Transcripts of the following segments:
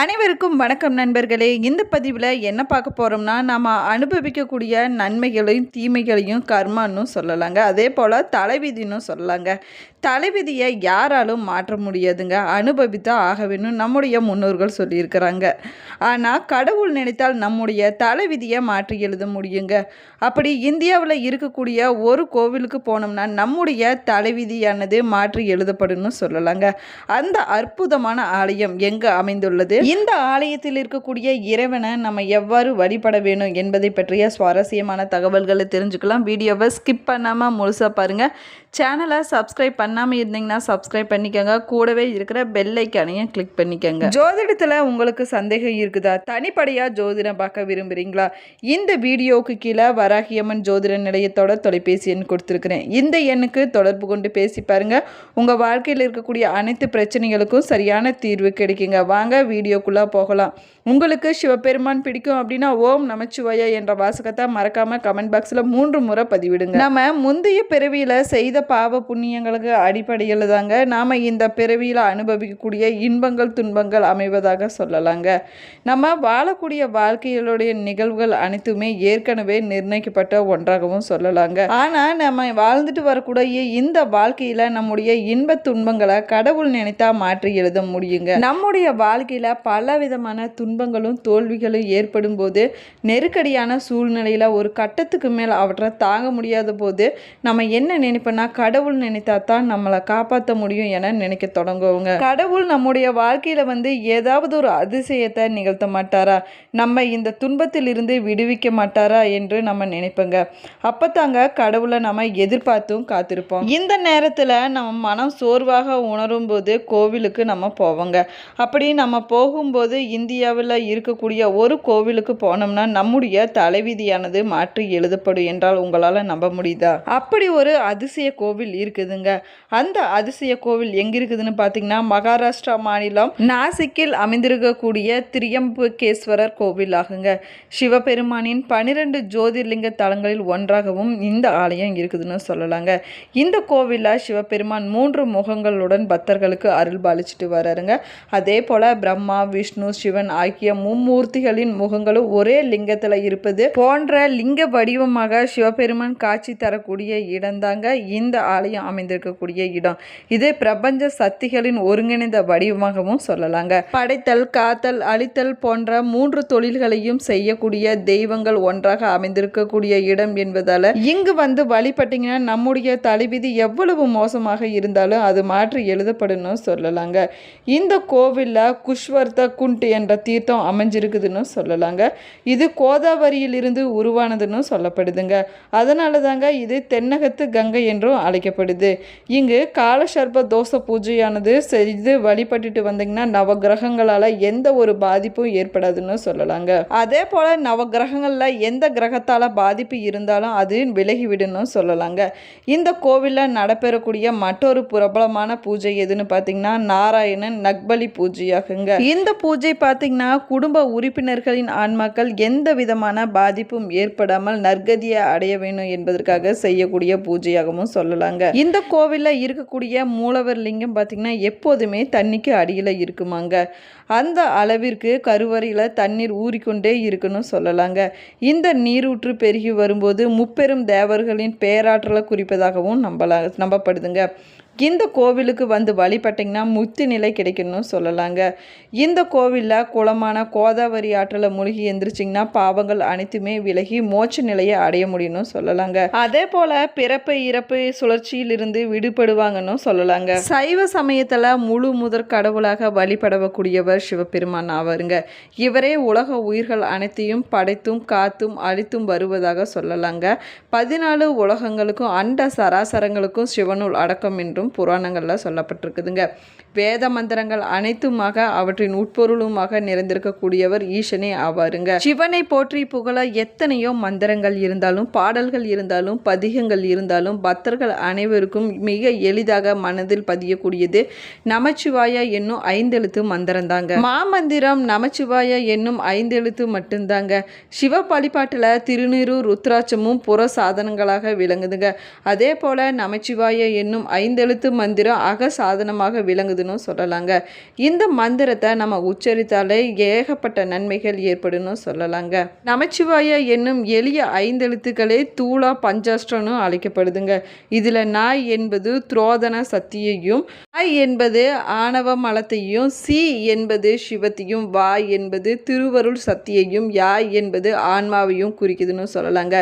அனைவருக்கும் வணக்கம் நண்பர்களே. இந்த பதிவில் என்ன பார்க்க போகிறோம்னா நம்ம அனுபவிக்கக்கூடிய நன்மைகளையும் தீமைகளையும் கர்மான்னு சொல்லலாங்க. அதே போல் தலைவிதின்னு சொல்லலாங்க. தலைவிதியை யாராலும் மாற்ற முடியாதுங்க. அனுபவித்தா ஆக வேணும் நம்முடைய முன்னோர்கள் சொல்லியிருக்கிறாங்க. ஆனால் கடவுள் நினைத்தால் நம்முடைய தலைவிதியை மாற்றி எழுத முடியுங்க. அப்படி இந்தியாவில் இருக்கக்கூடிய ஒரு கோவிலுக்கு போனோம்னா நம்முடைய தலைவிதியானது மாற்றி எழுதப்படும்னு சொல்லலாங்க. அந்த அற்புதமான ஆலயம் எங்கே அமைந்துள்ளது? இந்த ஆலயத்தில் இருக்கக்கூடிய இறைவனை நம்ம எவ்வாறு வழிபட வேணும் என்பதை பற்றிய சுவாரஸ்யமான தகவல்களை தெரிஞ்சுக்கலாம். வீடியோவை ஸ்கிப் பண்ணாமல் முழுசாக பாருங்கள் சேனலை சப்ஸ்கிரைப் பண்ணாமல் இருந்தீங்கன்னா சப்ஸ்கிரைப் பண்ணிக்கோங்க. கூடவே இருக்கிற பெல் ஐக்கானையும் கிளிக் பண்ணிக்கோங்க. ஜோதிடத்தில் உங்களுக்கு சந்தேகம் இருக்குதா? தனிப்படையாக ஜோதிடம் பார்க்க விரும்புகிறீங்களா இந்த வீடியோவுக்கு கீழே வராகியம்மன் ஜோதிட நிலையத்தோட தொலைபேசி எண் கொடுத்துருக்குறேன். இந்த எண்ணுக்கு தொடர்பு கொண்டு பேசி பாருங்கள் உங்கள் வாழ்க்கையில் இருக்கக்கூடிய அனைத்து பிரச்சனைகளுக்கும் சரியான தீர்வு கிடைக்குங்க. வாங்க வீடியோக்குள்ளே போகலாம். உங்களுக்கு சிவபெருமான் பிடிக்கும் அப்படின்னா ஓம் நமச்சிவாயா என்ற வாசகத்தை மறக்காமல் கமெண்ட் பாக்ஸில் மூன்று முறை பதிவிடுங்க. நம்ம முந்தைய பிறவியில் செய்த பாவ புண்ணியங்களுக்கு அடிப்படையில் தாங்க நாம் இந்த பிறவியில் அனுபவிக்கக்கூடிய இன்பங்கள் துன்பங்கள் அமைவதாக சொல்லலாங்க. நம்ம வாழக்கூடிய வாழ்க்கையிலுடைய நிகழ்வுகள் அனைத்துமே ஏற்கனவே நிர்ணயிக்கப்பட்ட ஒன்றாகவும் சொல்லலாங்க. ஆனால் நம்ம வாழ்ந்துட்டு வரக்கூடிய இந்த வாழ்க்கையில் நம்முடைய இன்ப துன்பங்களை கடவுள் நினைத்தா மாற்றி எழுத முடியுங்க. நம்முடைய வாழ்க்கையில் பல விதமான துன்பங்களும் தோல்விகளும் ஏற்படும் போது நெருக்கடியான சூழ்நிலையில் ஒரு கட்டத்துக்கு மேல் அவற்றை தாங்க முடியாத போது நம்ம என்ன நினைப்போம்னா கடவுள் நினைத்தா தான் நம்மளை காப்பாற்ற முடியும் என நினைக்க தொடங்குவோங்க. கடவுள் நம்முடைய வாழ்க்கையில் வந்து ஏதாவது ஒரு அதிசயத்தை நிகழ்த்த மாட்டாரா? நம்ம இந்த துன்பத்தில் இருந்து விடுவிக்க மாட்டாரா என்று நம்ம நினைப்போங்க. அப்போ தாங்க கடவுளை நம்ம எதிர்பார்த்தும் காத்திருப்போம். இந்த நேரத்தில் நம்ம மனம் சோர்வாக உணரும் போது கோவிலுக்கு நம்ம போவோங்க. அப்படி நம்ம போகும்போது இந்தியாவில் இருக்கக்கூடிய ஒரு கோவிலுக்கு போனோம்னா நம்முடைய தலைவிதியானது மாற்றி எழுதப்படும் என்றால் உங்களால் நம்ப முடியுதா? அப்படி ஒரு அதிசய கோவில் இருக்குதுங்க. அந்த அதிசய கோவில் எங்க இருக்குதுன்னு பார்த்தீங்கன்னா மகாராஷ்டிரா மாநிலம் நாசிக்கில் அமைந்திருக்கக்கூடிய திரியம்புகேஸ்வரர் கோவில் ஆகுங்க சிவபெருமானின் பனிரெண்டு ஜோதிர்லிங்க தலங்களில் ஒன்றாகவும் இந்த ஆலயம் இருக்குதுன்னு சொல்லலாங்க. இந்த கோவிலில் சிவபெருமான் மூன்று முகங்களுடன் பக்தர்களுக்கு அருள் பாலிச்சிட்டு வராருங்க. அதே போல பிரம்மா விஷ்ணு சிவன் ஆகிய மும்மூர்த்திகளின் முகங்களும் ஒரே லிங்கத்தில் இருப்பது போன்ற லிங்க வடிவமாக சிவபெருமான் காட்சி தரக்கூடிய இடம்தாங்க. இந்த ஆலயம் அமைந்திருக்கக்கூடிய இடம். இது பிரபஞ்ச சக்திகளின் ஒருங்கிணைந்த வடிவமாகவும் சொல்லலாங்க. படைத்தல் காத்தல் அழித்தல் போன்ற மூன்று தொழில்களையும் செய்யக்கூடிய தெய்வங்கள் ஒன்றாக அமைந்திருக்கக்கூடிய இடம் என்பதால இங்கு வந்து வழிபட்டீங்கன்னா நம்முடைய தலைவிதி எவ்வளவு மோசமாக இருந்தாலும் அது மாற்றி எழுதப்படணும் சொல்லலாங்க. இந்த கோவிலில் குஷ்வர்த்த குண்ட் என்ற தீர்த்தம் அமைஞ்சிருக்குதுன்னு சொல்லலாங்க. இது கோதாவரியிலிருந்து உருவானதுன்னு சொல்லப்படுதுங்க. அதனால தாங்க இது தென்னகத்து கங்கை என்றும் அழைக்கப்படுது. இங்கு காலசர்ப தோஷ பூஜையானது செய்து வழிபட்டுட்டு வந்தீங்கன்னா நவகிரகங்களால் எந்த ஒரு பாதிப்பும் ஏற்படாதுன்னு சொல்லலாங்க. அதே போல் நவகிரகங்களில் எந்த கிரகத்தால் பாதிப்பு இருந்தாலும் அது விலகிவிடணும் சொல்லலாங்க. இந்த கோவிலில் நடைபெறக்கூடிய மற்றொரு பிரபலமான பூஜை எதுன்னு பார்த்தீங்கன்னா நாராயணன் நக்பலி பூஜையாகுங்க. இந்த பூஜை பார்த்தீங்கன்னா குடும்ப உறுப்பினர்களின் ஆன்மாக்கள் எந்த விதமான பாதிப்பும் ஏற்படாமல் நற்கதியை அடைய வேணும் என்பதற்காக செய்யக்கூடிய பூஜையாகவும் சொல்லலாங்க. இந்த கோவிலில் இருக்கக்கூடிய மூலவர் லிங்கம் பார்த்தீங்கன்னா எப்போதுமே தண்ணிக்கு அடியில் இருக்குமாங்க. அந்த அளவிற்கு கருவறையில் தண்ணீர் ஊறிக்கொண்டே இருக்குன்னு சொல்லலாங்க. இந்த நீரூற்று பெருகி வரும்போது முப்பெரும் தேவர்களின் பேராற்றலை குறிப்பதாகவும் நம்பலா நம்பப்படுதுங்க. இந்த கோவிலுக்கு வந்து வழிபட்டிங்கன்னா முத்து நிலை கிடைக்கணும்னு சொல்லலாங்க. இந்த கோவிலில் குளமான கோதாவரி ஆற்றில் மூழ்கி எந்திரிச்சிங்கன்னா பாவங்கள் அனைத்துமே விலகி மோட்ச நிலையை அடைய முடியும்னு சொல்லலாங்க. அதே போல் பிறப்பு இறப்பு சுழற்சியிலிருந்து விடுபடுவாங்கன்னு சொல்லலாங்க. சைவ சமயத்தில் முழு முதற் கடவுளாக வழிபடக்கூடியவர் சிவபெருமான் ஆவாருங்க. இவரே உலக உயிர்கள் அனைத்தையும் படைத்தும் காத்தும் அழித்தும் வருவதாக சொல்லலாங்க. பதினாலு உலகங்களுக்கும் அண்ட சராசரங்களுக்கும் சிவனுள் அடக்கம் என்றும் என்றும் புராணங்களில் சொல்லப்பட்டிருக்குதுங்க. வேத மந்திரங்கள் அனைத்துமாக அவற்றின் உட்பொருளுமாக நிறைந்திருக்கக்கூடியவர் ஈசனே ஆவாருங்க. சிவனை போற்றி புகழ எத்தனையோ மந்திரங்கள் இருந்தாலும் பாடல்கள் இருந்தாலும் பதிகங்கள் இருந்தாலும் பக்தர்கள் அனைவருக்கும் மிக எளிதாக மனதில் பதியக்கூடியது நமச்சிவாய என்னும் ஐந்தெழுத்து மந்திரம் தாங்க மாமந்திரம் நமச்சிவாய என்னும் ஐந்தெழுத்து மட்டும்தாங்க சிவ வழிபாட்டில் திருநீரு ருத்ராட்சமும் புற சாதனங்களாக விளங்குதுங்க. அதே போல நமச்சிவாய என்னும் ஐந்தெழுத்து மந்திரம் அக சாதனமாக விளங்குது. கொடுக்குதுன்னு சொல்லலாங்க. இந்த மந்திரத்தை நம்ம உச்சரித்தாலே ஏகப்பட்ட நன்மைகள் ஏற்படும்னு சொல்லலாங்க. நமச்சிவாய என்னும் எளிய ஐந்தெழுத்துக்களே தூளா பஞ்சாஷ்டனும் அழைக்கப்படுதுங்க. இதில் நாய் என்பது துரோதன சக்தியையும் நாய் என்பது ஆணவ மலத்தையும் சி என்பது சிவத்தையும் வா என்பது திருவருள் சக்தியையும் யா என்பது ஆன்மாவையும் குறிக்குதுன்னு சொல்லலாங்க.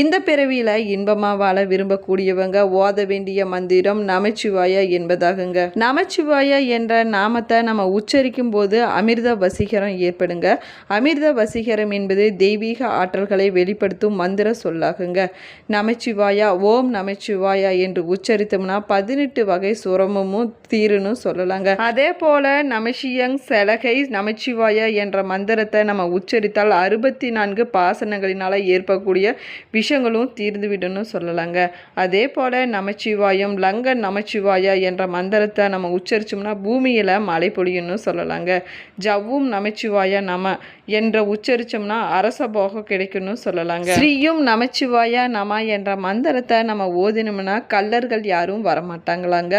இந்த பிறவியில் இன்பமாக வாழ விரும்பக்கூடியவங்க ஓத வேண்டிய மந்திரம் நமச்சிவாய என்பதாகுங்க. நமச்சிவாய என்ற நாமத்தை நம்ம உச்சரிக்கும் போது அமிர்த வசீகரம் ஏற்படுங்க. அமிர்த வசீகரம் என்பது தெய்வீக ஆற்றல்களை வெளிப்படுத்தும் மந்திர சொல்லாகுங்க. நமச்சிவாயா ஓம் நமச்சிவாயா என்று உச்சரித்தோம்னா பதினெட்டு வகை சுரமும் தீருன்னு சொல்லலாங்க. அதே போல நமசியங் செலகை நமச்சிவாயா என்ற மந்திரத்தை நம்ம உச்சரித்தால் அறுபத்தி நான்கு பாசனங்களினால் ஏற்படக்கூடிய விஷயங்களும் தீர்ந்துவிடும்னு சொல்லலாங்க. அதே போல் நமச்சிவாயம் லங்க நமச்சிவாயா என்ற மந்திரத்தை நம்ம உச்சரித்து உச்சரித்தோம்னா பூமியில் மழை பொழியும்னு சொல்லலாங்க. ஜவ்வும் நமச்சிவாயா நம என்ற உச்சரித்தோம்னா அரச போகம் கிடைக்கும்னு சொல்லலாங்க. ஸ்ரீயும் நமச்சிவாயா நம என்ற மந்திரத்தை நம்ம ஓதினோம்னா கல்லர்கள் யாரும் வரமாட்டாங்களாங்க.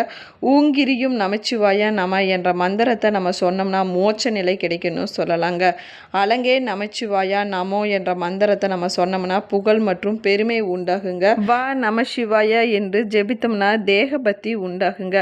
ஊங்கிரியும் நமச்சிவாயா நம என்ற மந்திரத்தை நம்ம சொன்னோம்னா மோட்ச நிலை கிடைக்கும்னு சொல்லலாங்க. அலங்கே நமச்சிவாயா நமோ என்ற மந்திரத்தை நம்ம சொன்னோம்னா புகழ் மற்றும் பெருமை உண்டாகுங்க. வா நமசிவாயா என்று ஜெபித்தோம்னா தேகபக்தி உண்டாகுங்க.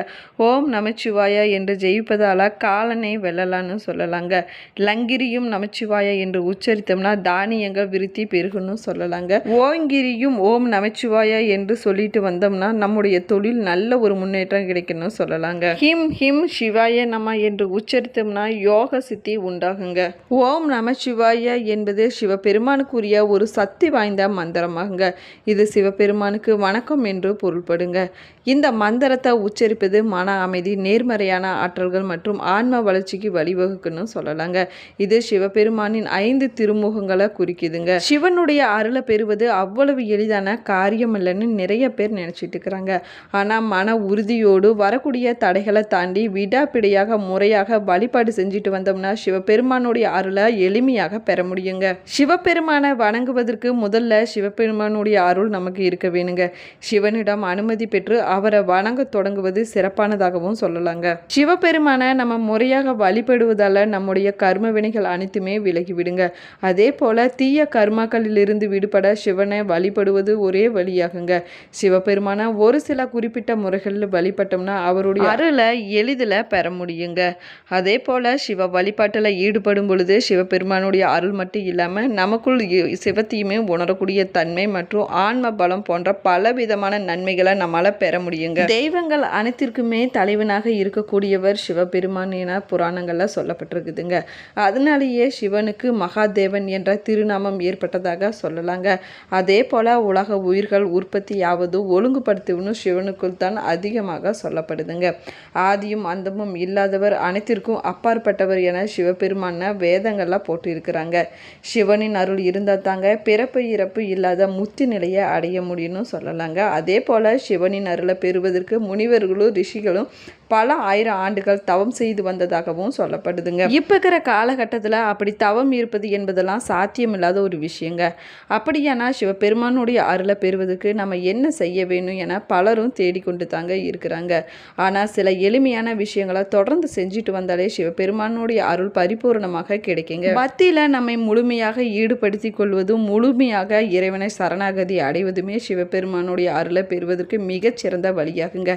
ஓம் நமச்சிவாய என்று ஜெயிப்பதால காலனை வெல்லலான்னு சொல்லலாங்க. லங்கிரியும் நமச்சிவாயா என்று உச்சரித்தோம்னா தானியங்கள் விருத்தி பெருகுன்னு சொல்லலாங்க. ஓங்கிரியும் ஓம் நமச்சிவாயா என்று சொல்லிட்டு வந்தோம்னா நம்முடைய தொழில் நல்ல ஒரு முன்னேற்றம் கிடைக்கணும்னு சொல்லலாங்க. ஹிம் ஹிம் சிவாய நம என்று உச்சரித்தோம்னா யோக சித்தி உண்டாகுங்க. ஓம் நமச்சிவாய என்பது சிவபெருமானுக்குரிய ஒரு சக்தி வாய்ந்த மந்திரமாகுங்க. இது சிவபெருமானுக்கு வணக்கம் என்று பொருள்படுங்க. இந்த மந்திரத்தை உச்சரிப்பது மன அமைதி நேர்மறை நேர்மறையான ஆற்றல்கள் மற்றும் ஆன்ம வளர்ச்சிக்கு வழிவகுக்குன்னு சொல்லலாங்க. இது சிவபெருமானின் ஐந்து திருமுகங்களை குறிக்குதுங்க. சிவனுடைய அருளை பெறுவது அவ்வளவு எளிதான காரியம் இல்லைன்னு நிறைய பேர் நினச்சிட்டு இருக்கிறாங்க. ஆனால் மன உறுதியோடு வரக்கூடிய தடைகளை தாண்டி விடாப்பிடையாக முறையாக வழிபாடு செஞ்சுட்டு வந்தோம்னா சிவபெருமானுடைய அருளை எளிமையாக பெற முடியுங்க. சிவபெருமானை வணங்குவதற்கு முதல்ல சிவபெருமானுடைய அருள் நமக்கு இருக்க வேணுங்க. சிவனிடம் அனுமதி பெற்று அவரை வணங்க தொடங்குவது சிறப்பானதாகவும் சொல்லலாங்க. சிவபெருமானை நம்ம முறையாக வழிபடுவதால நம்முடைய கர்ம வினைகள் அனைத்துமே விலகிவிடுங்க அதே போல தீய கர்மாக்களிலிருந்து விடுபட சிவனை வழிபடுவது ஒரே வழியாகுங்க. சிவபெருமானை ஒரு சில குறிப்பிட்ட முறைகளில் வழிபட்டோம்னா அவருடைய அருளை எளிதில் பெற முடியுங்க. அதே போல சிவ வழிபாட்டில் ஈடுபடும் பொழுது சிவபெருமானுடைய அருள் மட்டும் இல்லாமல் நமக்குள் சிவத்தையுமே உணரக்கூடிய தன்மை மற்றும் ஆன்ம பலம் போன்ற பல விதமான நன்மைகளை நம்மளால் பெற முடியுங்க. தெய்வங்கள் அனைத்திற்குமே தலைவனாக இருக்கக்கூடியவர் சிவபெருமான் என புராணங்களில் சொல்லப்பட்டிருக்குதுங்க. அதனாலேயே சிவனுக்கு மகாதேவன் என்ற திருநாமம் ஏற்பட்டதாக சொல்லலாங்க. அதே போல் உலக உயிர்கள் உற்பத்தியாவது ஒழுங்குபடுத்துவனும் சிவனுக்குள் தான் அதிகமாக சொல்லப்படுதுங்க. ஆதியும் அந்தமும் இல்லாதவர் அனைத்திற்கும் அப்பாற்பட்டவர் என சிவபெருமான வேதங்கள்லாம் போட்டு இருக்கிறாங்க சிவனின் அருள் இருந்தால் தாங்க பிறப்பு இறப்பு இல்லாத முத்தி நிலையை அடைய முடியும்னு சொல்லலாங்க. அதே போல் சிவனின் அருளை பெறுவதற்கு முனிவர்களும் ரிஷிகளும் பல ஆயிரம் ஆண்டுகள் தவம் செய்து வந்ததாகவும் சொல்லப்படுதுங்க. இப்போ இருக்கிற காலகட்டத்தில் அப்படி தவம் இருப்பது என்பதெல்லாம் சாத்தியமில்லாத ஒரு விஷயங்க. அப்படியானா சிவபெருமானுடைய அருளை பெறுவதற்கு நம்ம என்ன செய்ய வேணும் என பலரும் தேடிக்கொண்டு தாங்க இருக்கிறாங்க. ஆனால் சில எளிமையான விஷயங்களை தொடர்ந்து செஞ்சுட்டு வந்தாலே சிவபெருமானுடைய அருள் பரிபூரணமாக கிடைக்குங்க. பக்தியில் நம்மை முழுமையாக ஈடுபடுத்திக் கொள்வதும் முழுமையாக இறைவனை சரணாகதி அடைவதுமே சிவபெருமானுடைய அருளை பெறுவதற்கு மிகச்சிறந்த வழியாகுங்க.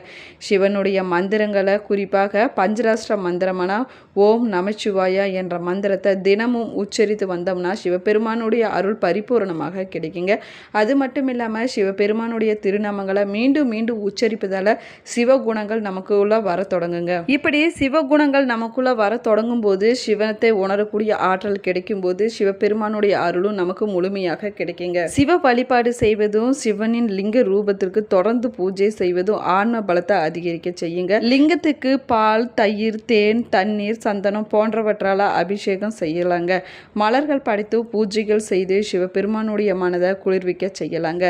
சிவனுடைய மந்திரங்கள் குறிப்பாக பஞ்சராஷ்டிர மந்திரமான ஓம் நமச்சிவாயா என்ற மந்திரத்தை தினமும் உச்சரித்து வந்தோம்னா சிவபெருமானுடைய அருள் பரிபூரணமாக கிடைக்குங்க. அது மட்டும் இல்லாமல் சிவபெருமானுடைய திருநாமங்களை மீண்டும் மீண்டும் உச்சரிப்பதால் சிவகுணங்கள் நமக்குள்ள வர தொடங்குங்க. இப்படி சிவகுணங்கள் நமக்குள்ள வர தொடங்கும் போது சிவனத்தை உணரக்கூடிய ஆற்றல் கிடைக்கும் போது சிவபெருமானுடைய அருளும் நமக்கு முழுமையாக கிடைக்குங்க. சிவ வழிபாடு செய்வதும் சிவனின் லிங்க ரூபத்திற்கு தொடர்ந்து பூஜை செய்வதும் ஆன்ம பலத்தை அதிகரிக்க செய்யுங்க. லிங்கத்துக்கு பால் தயிர் தேன் தண்ணீர் சந்தனம் போன்றவற்றால் அபிஷேகம் செய்யலாங்க. மலர்கள் படைத்து பூஜைகள் செய்து சிவபெருமானுடைய மனதை குளிர்விக்க செய்யலாங்க.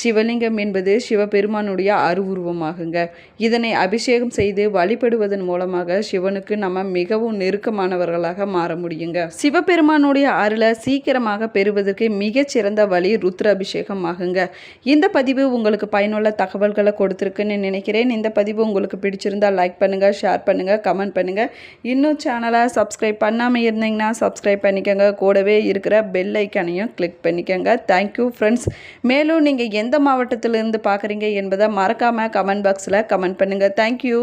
சிவலிங்கம் என்பது சிவபெருமானுடைய அருவுருவமாகுங்க. இதனை அபிஷேகம் செய்து வழிபடுவதன் மூலமாக சிவனுக்கு நம்ம மிகவும் நெருக்கமானவர்களாக மாற முடியுங்க. சிவபெருமானுடைய அருளை சீக்கிரமாக பெறுவதற்கு மிகச்சிறந்த வழி ருத்ர அபிஷேகம் ஆகுங்க இந்த பதிவு உங்களுக்கு பயனுள்ள தகவல்களை கொடுத்துருக்குன்னு நினைக்கிறேன். இந்த பதிவு உங்களுக்கு பிடிச்சிருந்தா லைக் லைக் பண்ணுங்கள் ஷேர் பண்ணுங்கள் கமெண்ட் பண்ணுங்கள் இன்னும் சேனலை சப்ஸ்கிரைப் பண்ணாமல் இருந்தீங்கன்னா சப்ஸ்கிரைப் பண்ணிக்கோங்க. கூடவே இருக்கிற பெல் ஐக்கானையும் கிளிக் பண்ணிக்கோங்க. தேங்க்யூ ஃப்ரெண்ட்ஸ் மேலும் நீங்கள் எந்த மாவட்டத்திலிருந்து பார்க்குறீங்க என்பதை மறக்காமல் கமெண்ட் பாக்ஸில் கமெண்ட் பண்ணுங்கள் தேங்க்யூ